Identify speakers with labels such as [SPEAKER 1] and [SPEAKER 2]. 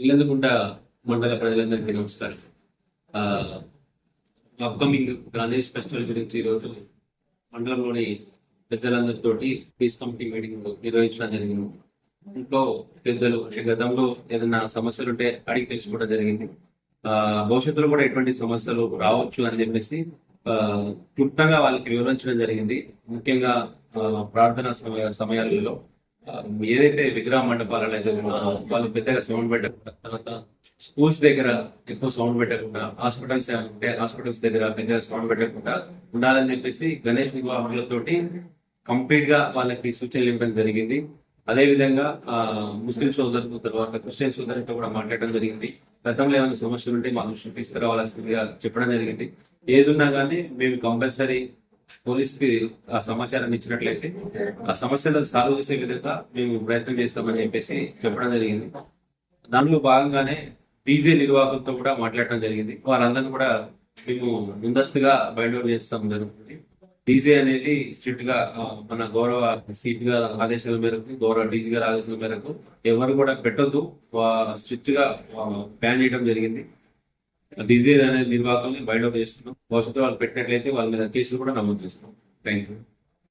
[SPEAKER 1] ఇల్లందుకుంట మండల ప్రజలందరికీ నమస్కారం. అప్కమింగ్ గణేష్ ఫెస్టివల్ గురించి ఈరోజు మండలంలోని పెద్దలందరితోటి పీస్ కమిటీ మీటింగ్ నిర్వహించడం జరిగింది. ఇంట్లో పెద్దలు గతంలో ఏదైనా సమస్యలు ఉంటే అడిగి తెలుసుకోవడం జరిగింది. ఆ, భవిష్యత్తులో కూడా ఎటువంటి సమస్యలు రావచ్చు అని చెప్పేసి క్లుప్తంగా వాళ్ళకి వివరించడం జరిగింది. ముఖ్యంగా ప్రార్థన ప్రార్థనా సమయ సమయాలలో ఏదైతే విగ్రహ మండపాలలో అయితే వాళ్ళు పెద్దగా సౌండ్ పెట్టకుండా తర్వాత స్కూల్స్ దగ్గర ఎక్కువ సౌండ్ పెట్టకుండా హాస్పిటల్స్ ఉంటే హాస్పిటల్స్ దగ్గర పెద్దగా సౌండ్ పెట్టకుండా ఉండాలని చెప్పేసి గణేష్ నిర్వాహకులతోటి కంప్లీట్గా వాళ్ళకి సూచనలు ఇవ్వడం జరిగింది. అదే విధంగా ఆ, ముస్లిం సోదరులు తర్వాత క్రిస్టియన్ సోదరులతో కూడా మాట్లాడడం జరిగింది. గతంలో ఏమైనా సమస్యలు ఉంటే మా దృష్టికి తీసుకురావాల్సిందిగా చెప్పడం జరిగింది. ఏదున్నా కానీ మేము కంపల్సరీ పోలీస్కి ఆ సమాచారాన్ని ఇచ్చినట్లయితే ఆ సమస్యలు సాల్వ్ చేసే విధంగా మేము ప్రయత్నం చేస్తామని చెప్పేసి చెప్పడం జరిగింది. దానిలో భాగంగానే డీజే నిర్వాహకులతో కూడా మాట్లాడటం జరిగింది. వారందరినీ కూడా మేము ముందస్తుగా బయట చేస్తాం జరుగుతుంది. డీజే అనేది స్ట్రిక్ట్గా మన గౌరవ సీట్గా ఆదేశాల మేరకు గౌరవ డీజీ గారి ఆదేశాల మేరకు ఎవరు కూడా పెట్టొద్దు. స్ట్రిక్ట్గా బ్యాన్ చేయడం జరిగింది. డీజే అనే నిర్వాహకుల్ని బయట చేస్తున్నాం భవిష్యత్తు వాళ్ళు పెట్టినట్లయితే వాళ్ళ మీద కేసులు కూడా నమోదు చేస్తాం థ్యాంక్ యూ